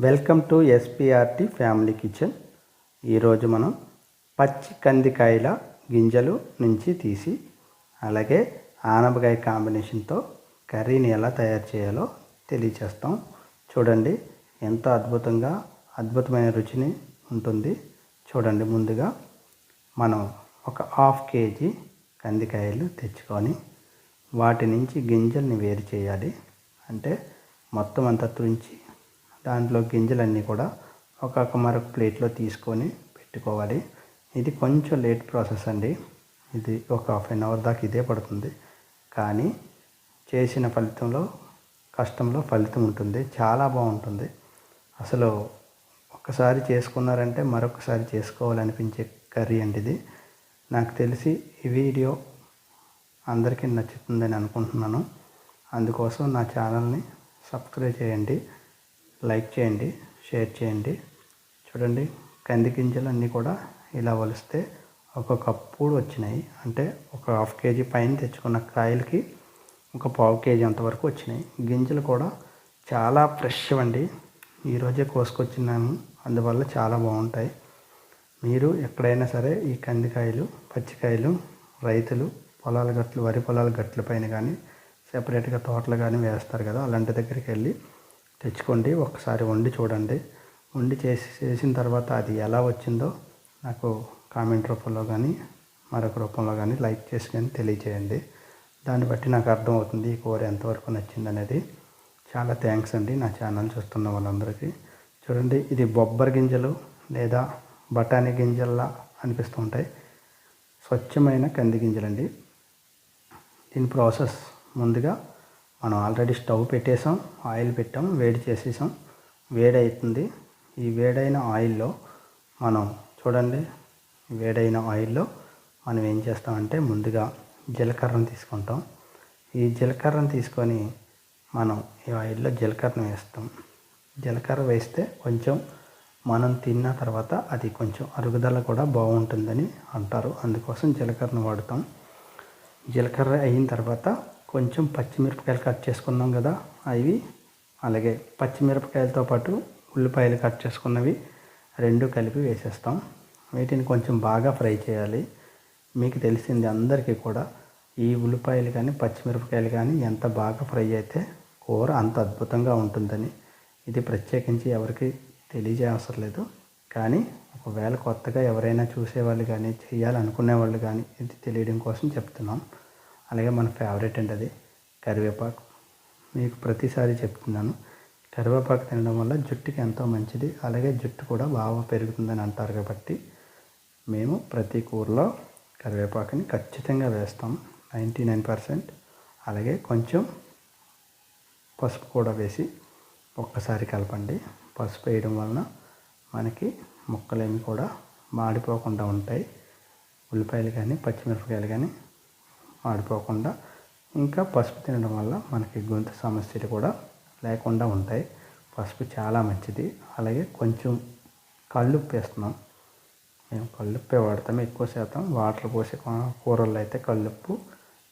Welcome to SPRT family kitchen. ఈరోజు మనం పచ్చి కందికాయల గింజలు నుంచి తీసి అలాగే ఆనపకాయ కాంబినేషన్తో కర్రీని ఎలా తయారు చేయాలో తెలియచేస్తాం. చూడండి ఎంతో అద్భుతంగా అద్భుతమైన రుచిని ఉంటుంది. చూడండి ముందుగా మనం ఒక హాఫ్ కేజీ కందికాయలు తెచ్చుకొని వాటి నుంచి గింజల్ని వేరు చేయాలి. అంటే మొత్తం అంతా తుంచి దాంట్లో గింజలన్నీ కూడా ఒక్కొక్క మరొక ప్లేట్లో తీసుకొని పెట్టుకోవాలి. ఇది కొంచెం లేట్ ప్రాసెస్ అండి. ఇది ఒక హాఫ్ అన్ అవర్ దాకా ఇదే పడుతుంది. కానీ చేసిన ఫలితంలో కష్టంలో ఫలితం ఉంటుంది. చాలా బాగుంటుంది. అసలు ఒక్కసారి చేసుకున్నారంటే మరొకసారి చేసుకోవాలనిపించే కర్రీ అండి ఇది. నాకు తెలిసి ఈ వీడియో అందరికీ నచ్చుతుందని అనుకుంటున్నాను. అందుకోసం నా ఛానల్ని సబ్స్క్రైబ్ చేయండి. లైక్ చేయండి షేర్ చేయండి. చూడండి కంది గింజలు అన్నీ కూడా ఇలా వలిస్తే ఒక కప్పుడు వచ్చినాయి. అంటే ఒక హాఫ్ కేజీ పైన తెచ్చుకున్న కాయలకి ఒక పావు కేజీ అంతవరకు వచ్చినాయి. గింజలు కూడా చాలా ఫ్రెష్ అండి. ఈరోజే కోసుకొచ్చినాము అందువల్ల చాలా బాగుంటాయి. మీరు ఎక్కడైనా సరే ఈ కందికాయలు పచ్చికాయలు రైతులు పొలాల గట్లు వరి పొలాల గట్ల పైన కానీ సెపరేట్గా తోటలు కానీ వేస్తారు కదా అలాంటి దగ్గరికి వెళ్ళి తెచ్చుకోండి ఒకసారి వండి చూడండి. వండి చేసి చేసిన తర్వాత అది ఎలా వచ్చిందో నాకు కామెంట్ రూపంలో కానీ మరొక రూపంలో కానీ లైక్ చేసి కానీ తెలియజేయండి. దాన్ని బట్టి నాకు అర్థమవుతుంది ఈ కూర ఎంతవరకు నచ్చింది అనేది చాలా థ్యాంక్స్ అండి నా ఛానల్ చూస్తున్న వాళ్ళందరికీ. చూడండి ఇది బొబ్బరి గింజలు లేదా బఠానీ గింజల్లా అనిపిస్తూ ఉంటాయి. స్వచ్ఛమైన కంది గింజలండి. దీని ప్రాసెస్ ముందుగా మనం ఆల్రెడీ స్టవ్ పెట్టేసాం ఆయిల్ పెట్టాం వేడి చేసేసాం వేడి అవుతుంది ఈ వేడైన ఆయిల్లో మనం చూడండి వేడైన ఆయిల్లో మనం ఏం చేస్తామంటే ముందుగా జీలకర్రను తీసుకుంటాం. ఈ జీలకర్రను తీసుకొని మనం ఈ ఆయిల్లో జీలకర్రను వేస్తాం. జీలకర్ర వేస్తే కొంచెం మనం తిన్న తర్వాత అది కొంచెం అరుగుదల కూడా బాగుంటుందని అంటారు. అందుకోసం జీలకర్రను వాడుతాం. జీలకర్ర అయిన తర్వాత కొంచెం పచ్చిమిరపకాయలు కట్ చేసుకున్నాం కదా అవి. అలాగే పచ్చిమిరపకాయలతో పాటు ఉల్లిపాయలు కట్ చేసుకున్నవి రెండు కలిపి వేసేస్తాం. వీటిని కొంచెం బాగా ఫ్రై చేయాలి. మీకు తెలిసింది అందరికీ కూడా ఈ ఉల్లిపాయలు కానీ పచ్చిమిరపకాయలు కానీ ఎంత బాగా ఫ్రై అయితే కూర అంత అద్భుతంగా ఉంటుందని. ఇది ప్రత్యేకించి ఎవరికి తెలియజేయవసరం లేదు. కానీ ఒకవేళ కొత్తగా ఎవరైనా చూసేవాళ్ళు కానీ చేయాలనుకునే వాళ్ళు కానీ ఇది తెలియడం కోసం చెప్తున్నాం. అలాగే మన ఫేవరెట్ అండి అది కరివేపాకు. మీకు ప్రతిసారి చెప్తున్నాను. కరివేపాకు తినడం వల్ల జుట్టుకి ఎంతో మంచిది. అలాగే జుట్టు కూడా బాగా పెరుగుతుందని అంటారు కాబట్టి మేము ప్రతి కూరలో కరివేపాకుని ఖచ్చితంగా వేస్తాం. Ninety nine percent. అలాగే కొంచెం పసుపు కూడా వేసి ఒక్కసారి కలపండి. పసుపు వేయడం వలన మనకి ముక్కలేమి కూడా మాడిపోకుండా ఉంటాయి. ఉల్లిపాయలు కానీ పచ్చిమిరపకాయలు కానీ ఆడిపోకుండా ఇంకా పసుపు తినడం వల్ల మనకి గొంతు సమస్యలు కూడా లేకుండా ఉంటాయి. పసుపు చాలా మంచిది. అలాగే కొంచెం కళ్ళుప్పు వేస్తున్నాం మేము కళ్ళుప్పే వాడతాం. ఎక్కువ శాతం వాటర్ పోసే కూరల్లో అయితే కళ్ళుప్పు.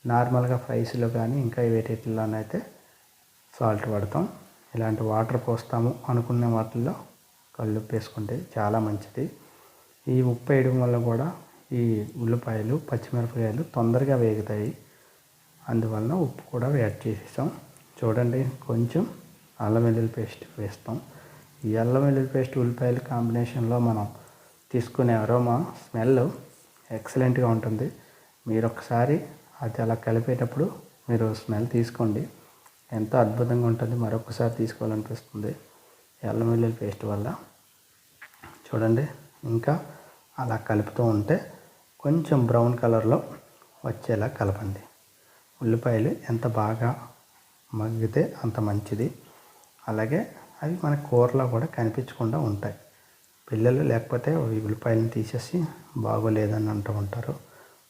నార్మల్గా ఫ్రైస్లో కానీ ఇంకా వేటిలోనైతే సాల్ట్ వాడతాం. ఇలాంటి వాటర్ పోస్తాము అనుకునే వాటిల్లో కళ్ళుప్పు వేసుకుంటే చాలా మంచిది. ఈ ఉప్పు వేయడం వల్ల కూడా ఈ ఉల్లిపాయలు పచ్చిమిరపకాయలు తొందరగా వేగుతాయి. అందువలన ఉప్పు కూడా యాడ్ చేసేసాం. చూడండి కొంచెం అల్లం వెల్లుల్లి పేస్ట్ వేస్తాం. ఈ అల్లం వెల్లుల్లి పేస్ట్ ఉల్లిపాయల కాంబినేషన్లో మనం తీసుకునే అరోమా స్మెల్ ఎక్సలెంట్గా ఉంటుంది. మీరు ఒకసారి అది అలా కలిపేటప్పుడు మీరు స్మెల్ తీసుకోండి. ఎంతో అద్భుతంగా ఉంటుంది. మరొకసారి తీసుకోవాలనిపిస్తుంది. అల్లం వెల్లుల్లి పేస్ట్ వల్ల. చూడండి ఇంకా అలా కలుపుతూ ఉంటే కొంచెం బ్రౌన్ కలర్లో వచ్చేలా కలపండి. ఉల్లిపాయలు ఎంత బాగా మగ్గితే అంత మంచిది. అలాగే అవి మన కూరలో కూడా కనిపించకుండా ఉంటాయి. పిల్లలు లేకపోతే ఈ ఉల్లిపాయలను తీసేసి బాగోలేదని అంటూ ఉంటారు.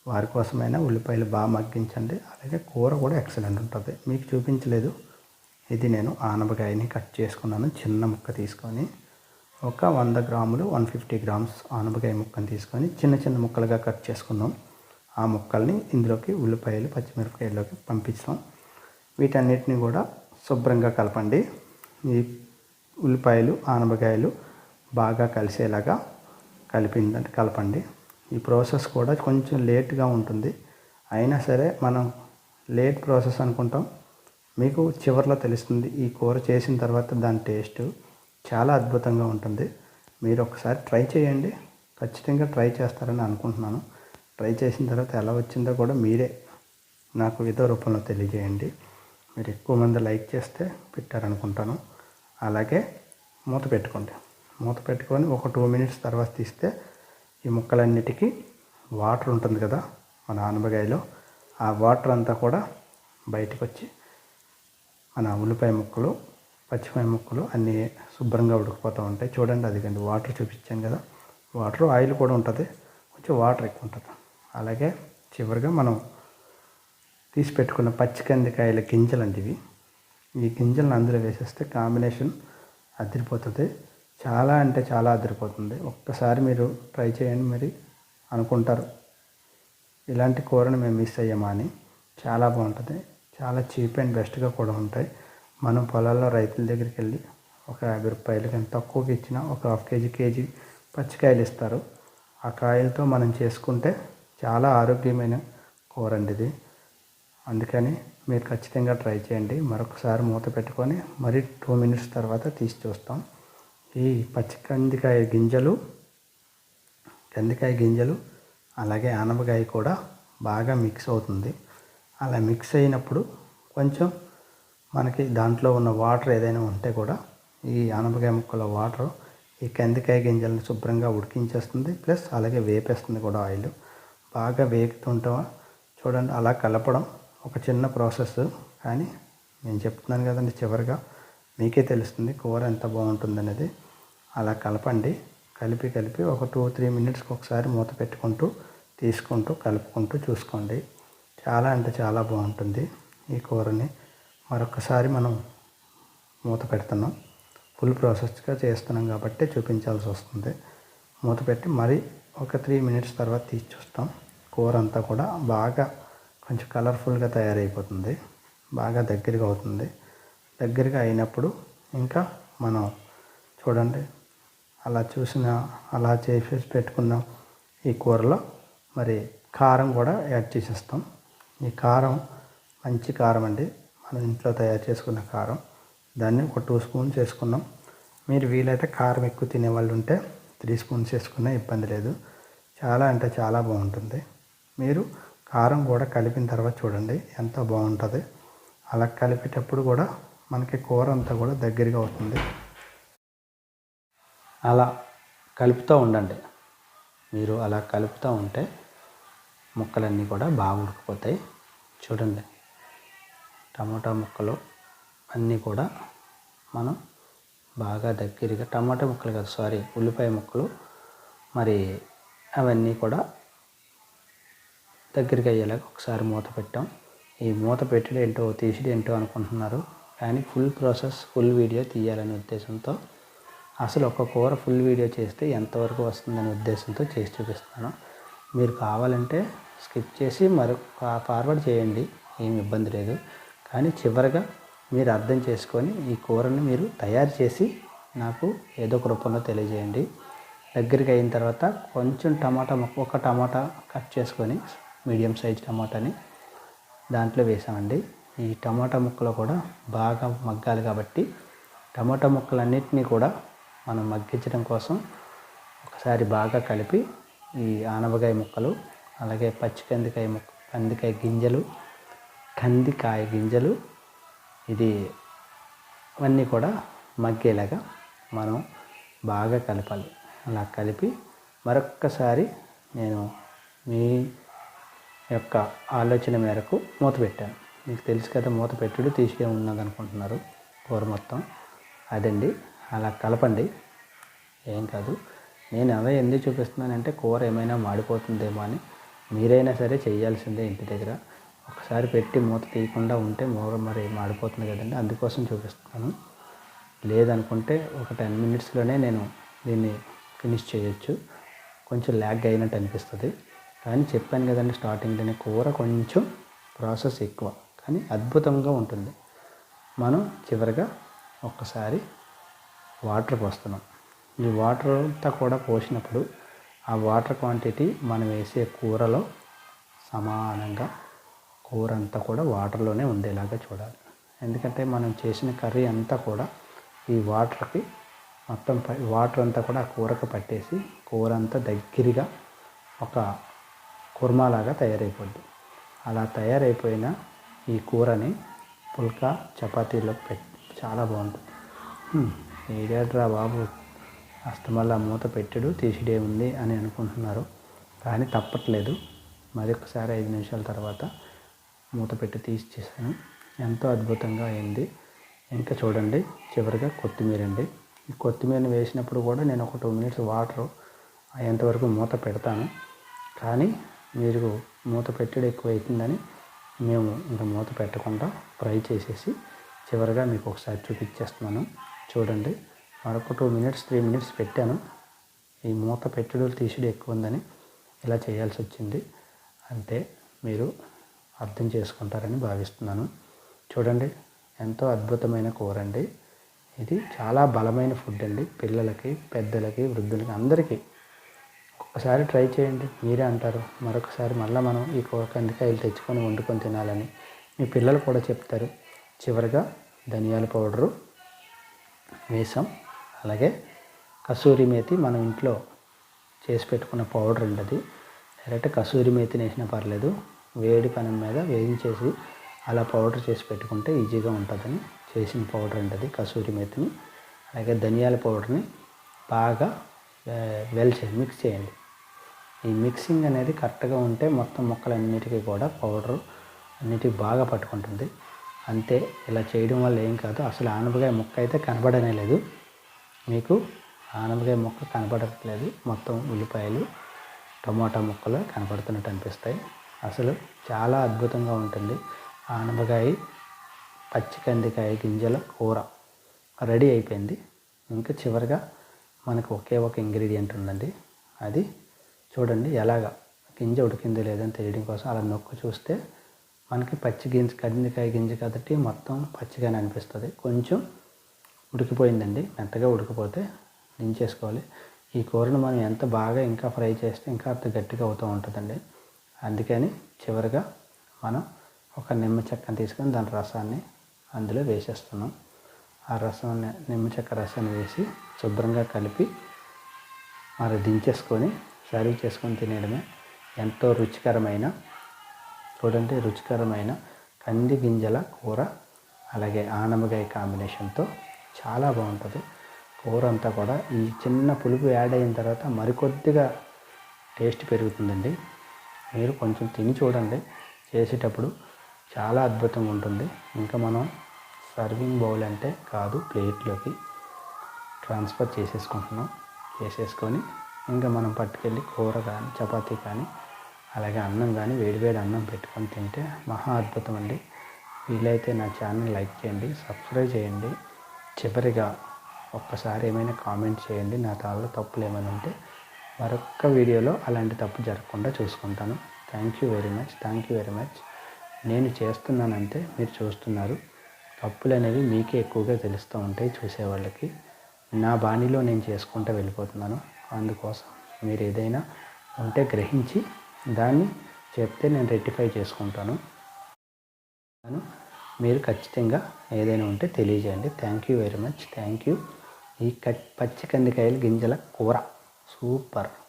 వారి కోసమైనా ఉల్లిపాయలు బాగా మగ్గించండి. అలాగే కూర కూడా ఎక్సలెంట్ ఉంటుంది. మీకు చూపించలేదు. ఇది నేను ఆనపకాయని కట్ చేసుకున్నాను. చిన్న ముక్క తీసుకొని ఒక వంద గ్రాములు వన్ ఫిఫ్టీ గ్రామ్స్ ఆనపకాయ ముక్కను తీసుకొని చిన్న చిన్న ముక్కలుగా కట్ చేసుకున్నాం. ఆ ముక్కల్ని ఇందులోకి ఉల్లిపాయలు పచ్చిమిరపకాయల్లోకి పంపించాం వీటన్నిటిని కూడా శుభ్రంగా కలపండి. ఈ ఉల్లిపాయలు ఆనపకాయలు బాగా కలిసేలాగా కలిపిందంటే కలపండి. ఈ ప్రాసెస్ కూడా కొంచెం లేట్గా ఉంటుంది. అయినా సరే మనం లేట్ ప్రాసెస్ అనుకుంటాం. మీకు చివరిలో తెలుస్తుంది ఈ కూర చేసిన తర్వాత దాని టేస్ట్. చాలా అద్భుతంగా ఉంటుంది. మీరు ఒకసారి ట్రై చేయండి. ఖచ్చితంగా ట్రై చేస్తారని అనుకుంటున్నాను. ట్రై చేసిన తర్వాత ఎలా వచ్చిందో కూడా మీరే నాకు ఏదో రూపంలో తెలియజేయండి. మీరు ఎక్కువ మంది లైక్ చేస్తే పెట్టారనుకుంటాను. అలాగే మూత పెట్టుకోండి. మూత పెట్టుకొని ఒక టూ మినిట్స్ తర్వాత తీస్తే ఈ ముక్కలన్నిటికీ వాటర్ ఉంటుంది కదా మన ఆనపకాయలో. ఆ వాటర్ అంతా కూడా బయటకు వచ్చి మన ఉల్లిపాయ ముక్కలు పచ్చిమిరపకాయ ముక్కలు అన్నీ శుభ్రంగా ఉడికిపోతూ ఉంటాయి. చూడండి అదిగండి వాటర్ చూపించాను కదా. వాటర్ ఆయిల్ కూడా ఉంటుంది. కొంచెం వాటర్ ఎక్కువ ఉంటుంది. అలాగే చివరిగా మనం తీసి పెట్టుకున్న పచ్చికందికాయల గింజలు అంటివి ఈ గింజలను అందులో వేసేస్తే కాంబినేషన్ అదిరిపోతుంది. చాలా అంటే చాలా అదిరిపోతుంది. ఒక్కసారి మీరు ట్రై చేయండి మరి అనుకుంటారు. ఇలాంటి కూరను మేము మిస్ అయ్యామా అని. చాలా బాగుంటుంది. చాలా చీప్ అండ్ బెస్ట్గా కూడా ఉంటాయి. మనం పొలాల్లో రైతుల దగ్గరికి వెళ్ళి ఒక యాభై రూపాయలకి ఎంత తక్కువకి ఇచ్చినా ఒక హాఫ్ కేజీ కేజీ పచ్చికాయలు ఇస్తారు. ఆ కాయలతో మనం చేసుకుంటే చాలా ఆరోగ్యమైన కూర అండి ఇది. అందుకని మీరు ఖచ్చితంగా ట్రై చేయండి. మరొకసారి మూత పెట్టుకొని మరి టూ మినిట్స్ తర్వాత తీసి చూస్తాం. ఈ పచ్చి కందికాయ గింజలు కందికాయ గింజలు అలాగే ఆనపకాయ కూడా బాగా మిక్స్ అవుతుంది. అలా మిక్స్ అయినప్పుడు కొంచెం మనకి దాంట్లో ఉన్న వాటర్ ఏదైనా ఉంటే కూడా ఈ ఆనపకాయ ముక్కల వాటర్ ఈ కందికాయ గింజలను శుభ్రంగా ఉడికించేస్తుంది ప్లస్ అలాగే వేపేస్తుంది కూడా ఆయిల్. బాగా వేగుతుంటా చూడండి అలా కలపడం ఒక చిన్న ప్రాసెస్. కానీ నేను చెప్తున్నాను కదండి చివరిగా మీకే తెలుస్తుంది కూర ఎంత బాగుంటుంది అనేది అలా కలపండి. కలిపి కలిపి ఒక టూ త్రీ మినిట్స్కి ఒకసారి మూత పెట్టుకుంటూ తీసుకుంటూ కలుపుకుంటూ చూసుకోండి. చాలా అంటే చాలా బాగుంటుంది ఈ కూరని. మరొకసారి మనం మూత పెడుతున్నాం. ఫుల్ ప్రాసెస్గా చేస్తున్నాం కాబట్టి చూపించాల్సి వస్తుంది. మూత పెట్టి మరి ఒక త్రీ మినిట్స్ తర్వాత తీసి చూస్తాం. కూర అంతా కూడా బాగా కొంచెం కలర్ఫుల్గా తయారైపోతుంది. బాగా దగ్గరగా అవుతుంది. దగ్గరగా అయినప్పుడు ఇంకా మనం చూడండి అలా చూసిన అలా చేసి పెట్టుకున్న ఈ కూరలో మరి కారం కూడా యాడ్ చేసేస్తాం. ఈ కారం మంచి కారం అండి. మనం ఇంట్లో తయారు చేసుకున్న కారం దాన్ని ఒక టూ స్పూన్స్ వేసుకున్నాం మీరు వీలైతే కారం ఎక్కువ తినే వాళ్ళు ఉంటే త్రీ స్పూన్స్ వేసుకున్నా ఇబ్బంది లేదు. చాలా అంటే చాలా బాగుంటుంది. మీరు కారం కూడా కలిపిన తర్వాత చూడండి ఎంత బాగుంటుంది. అలా కలిపేటప్పుడు కూడా మనకి కూర అంతా కూడా దగ్గరగా అవుతుంది. అలా కలుపుతూ ఉండండి. మీరు అలా కలుపుతూ ఉంటే ముక్కలన్నీ కూడా బాగా ఉడికిపోతాయి. చూడండి. టమాటా ముక్కలు అన్నీ కూడా మనం బాగా దగ్గరగా టమాటా ముక్కలు కాదు సారీ ఉల్లిపాయ ముక్కలు మరి అవన్నీ కూడా దగ్గరికి అయ్యేలాగా ఒకసారి మూత పెట్టాం. ఈ మూత పెట్టడం ఏంటో తీసిడు ఏంటో అనుకుంటున్నారు కానీ ఫుల్ ప్రాసెస్ ఫుల్ వీడియో తీయాలనే ఉద్దేశంతో అసలు ఒక కూర ఫుల్ వీడియో చేస్తే ఎంతవరకు వస్తుందనే ఉద్దేశంతో చేసి చూపిస్తున్నాను. మీరు కావాలంటే స్కిప్ చేసి మరొక ఫార్వర్డ్ చేయండి ఏమి ఇబ్బంది లేదు. కానీ చివరిగా మీరు అర్థం చేసుకొని ఈ కూరని మీరు తయారు చేసి నాకు ఏదో ఒక రూపంలో తెలియజేయండి. దగ్గరికి అయిన తర్వాత కొంచెం టమాటా ఒక టమాటా కట్ చేసుకొని మీడియం సైజ్ టమాటాని దాంట్లో వేసామండి. ఈ టమాటా ముక్కలు కూడా బాగా మగ్గాలి కాబట్టి టమాటా ముక్కలన్నిటినీ కూడా మనం మగ్గించడం కోసం ఒకసారి బాగా కలిపి ఈ ఆనపకాయ ముక్కలు అలాగే పచ్చి కందికాయ ముక్క కందికాయ గింజలు కందికాయ గింజలు ఇది అవన్నీ కూడా మగ్గేలాగా మనం బాగా కలపాలి. అలా కలిపి మరొక్కసారి నేను మీ యొక్క ఆలోచన మేరకు మూత పెట్టాను. మీకు తెలుసు కదా మూత పెట్టుడు తీసుకే ఉన్నది అనుకుంటున్నారు కూర మొత్తం. అదండి అలా కలపండి. ఏం కాదు నేను అదే ఎందుకు చూపిస్తున్నానంటే కూర ఏమైనా మాడిపోతుందేమో అని మీరైనా సరే చేయాల్సిందే ఇంటి దగ్గర. ఒకసారి పెట్టి మూత తీయకుండా ఉంటే మూర మరి మాడిపోతుంది కదండి. అందుకోసం చూపిస్తున్నాను. లేదనుకుంటే ఒక టెన్ మినిట్స్లోనే నేను దీన్ని ఫినిష్ చేయొచ్చు. కొంచెం ల్యాగ్ అయినట్టు అనిపిస్తుంది. కానీ చెప్పాను కదండి స్టార్టింగ్లోనే కూర కొంచెం ప్రాసెస్ ఎక్కువ. కానీ అద్భుతంగా ఉంటుంది. మనం చివరిగా ఒక్కసారి వాటర్ పోస్తున్నాం. ఈ వాటర్ అంతా కూడా పోసినప్పుడు ఆ వాటర్ క్వాంటిటీ మనం వేసే కూరలో సమానంగా కూర అంతా కూడా వాటర్లోనే ఉండేలాగా చూడాలి. ఎందుకంటే మనం చేసిన కర్రీ అంతా కూడా ఈ వాటర్కి మొత్తం వాటర్ అంతా కూడా ఆ కూరకు పట్టేసి కూర అంతా దగ్గరగా ఒక కుర్మాలాగా తయారైపోద్ది. అలా తయారైపోయిన ఈ కూరని పుల్కా చపాతీలో పెట్టి చాలా బాగుంటుంది. ఏడాడ్రా బాబు అస్తమల్లా మూత పెట్టాడు తీసిడే ఉంది అని అనుకుంటున్నారు. కానీ తప్పట్లేదు. మరొకసారి ఐదు నిమిషాల తర్వాత మూత పెట్టి తీసి చేశాను ఎంతో అద్భుతంగా అయింది. ఇంకా చూడండి చివరిగా కొత్తిమీర అండి ఈ కొత్తిమీరని వేసినప్పుడు కూడా నేను ఒక టూ మినిట్స్ వాటర్ అయ్యేంతవరకు మూత పెడతాను. కానీ మీరు మూత పెట్టడం ఎక్కువ అవుతుందని మేము ఇంకా మూత పెట్టకుండా ఫ్రై చేసేసి చివరిగా మీకు ఒకసారి చూపించేస్తున్నాను. చూడండి మరొక టూ మినిట్స్ త్రీ మినిట్స్ పెట్టాను. ఈ మూత పెట్టడం తీసుడు ఎక్కువ ఉందని ఇలా చేయాల్సి వచ్చింది. అంటే మీరు అర్థం చేసుకుంటారని భావిస్తున్నాను. చూడండి ఎంతో అద్భుతమైన కూర అండి ఇది చాలా బలమైన ఫుడ్ అండి. పిల్లలకి పెద్దలకి వృద్ధులకి అందరికీ. ఒకసారి ట్రై చేయండి. మీరే అంటారు. మరొకసారి మళ్ళీ మనం ఈ కూర కందికాయలు తెచ్చుకొని వండుకొని తినాలని మీ పిల్లలు కూడా చెప్తారు. చివరిగా ధనియాల పౌడరు వేసాం అలాగే కసూరి మేతి మనం ఇంట్లో చేసి పెట్టుకున్న పౌడర్ అండి అది. డైరెక్ట్ కసూరి మేతిని వేసినా పర్లేదు. వేడి పనం మీద వేయించేసి అలా పౌడర్ చేసి పెట్టుకుంటే ఈజీగా ఉంటుందని. చేసిన పౌడర్ ఉంటుంది కసూరి మేతిని. అలాగే ధనియాల పౌడర్ని బాగా వెల్ చేయండి మిక్స్ చేయండి. ఈ మిక్సింగ్ అనేది కరెక్ట్గా ఉంటే మొత్తం మొక్కలన్నిటికీ కూడా పౌడర్ అన్నిటికీ బాగా పట్టుకుంటుంది. అంతే ఇలా చేయడం వల్ల ఏం కాదు. అసలు ఆనపకాయ మొక్క అయితే కనబడనే లేదు. మీకు ఆనపకాయ మొక్క కనబడట్లేదు. మొత్తం ఉల్లిపాయలు టమాటా ముక్కలు కనపడుతున్నట్టు అనిపిస్తాయి. అసలు చాలా అద్భుతంగా ఉంటుంది. ఆనపకాయ పచ్చికందికాయ గింజల కూర రెడీ అయిపోయింది. ఇంకా చివరిగా మనకు ఒకే ఒక ఇంగ్రీడియంట్ ఉందండి. అది చూడండి ఎలాగా గింజ ఉడికిందో లేదని తెలియడం కోసం అలా నొక్కు చూస్తే మనకి పచ్చి గింజ కందికాయ గింజ కాబట్టి మొత్తం పచ్చిగానే అనిపిస్తుంది. కొంచెం ఉడికిపోయిందండి. మెత్తగా ఉడికిపోతే దించేసుకోవాలి. ఈ కూరను మనం ఎంత బాగా ఇంకా ఫ్రై చేస్తే ఇంకా అంత గట్టిగా అవుతూ ఉంటుందండి. అందుకని చివరిగా మనం ఒక నిమ్మ చెక్కను తీసుకొని దాని రసాన్ని అందులో వేసేస్తున్నాం. ఆ రసం నిమ్మ చెక్క రసాన్ని వేసి శుభ్రంగా కలిపి మరి దించేసుకొని సర్వ్ చేసుకొని తినేయడమే ఎంతో రుచికరమైన చూడండి రుచికరమైన కంది గింజల కూర అలాగే ఆనమగాయ కాంబినేషన్తో చాలా బాగుంటుంది. కూర అంతా కూడా ఈ చిన్న పులుపు యాడ్ అయిన తర్వాత మరికొద్దిగా టేస్ట్ పెరుగుతుందండి. మీరు కొంచెం తిని చూడండి. చేసేటప్పుడు చాలా అద్భుతంగా ఉంటుంది. ఇంకా మనం సర్వింగ్ బౌల్ అంటే కాదు ప్లేట్లోకి ట్రాన్స్ఫర్ చేసేసుకుంటున్నాం. చేసేసుకొని ఇంకా మనం పట్టుకెళ్ళి కూర కానీ చపాతీ కానీ అలాగే అన్నం కానీ వేడివేడి అన్నం పెట్టుకొని తింటే మహా అద్భుతం అండి. వీలైతే నా ఛానల్ లైక్ చేయండి సబ్స్క్రైబ్ చేయండి. చివరిగా ఒక్కసారి ఏమైనా కామెంట్ చేయండి. నా తాళ్ళలో తప్పులు ఏమైనా ఉంటే మరొక వీడియోలో అలాంటి తప్పు జరగకుండా చూసుకుంటాను. Thank you very much thank you very much నేను చేస్తున్నానంటే మీరు చూస్తున్నారు. తప్పులు అనేవి మీకే ఎక్కువగా తెలుస్తూ ఉంటాయి చూసేవాళ్ళకి. నా బాణీలో నేను చేసుకుంటూ వెళ్ళిపోతున్నాను. అందుకోసం మీరు ఏదైనా ఉంటే గ్రహించి దాన్ని చెప్తే నేను రెక్టిఫై చేసుకుంటాను. మీరు ఖచ్చితంగా ఏదైనా ఉంటే తెలియజేయండి. Thank you very much thank you ఈ పచ్చి కందికాయలు గింజల కూర. Super.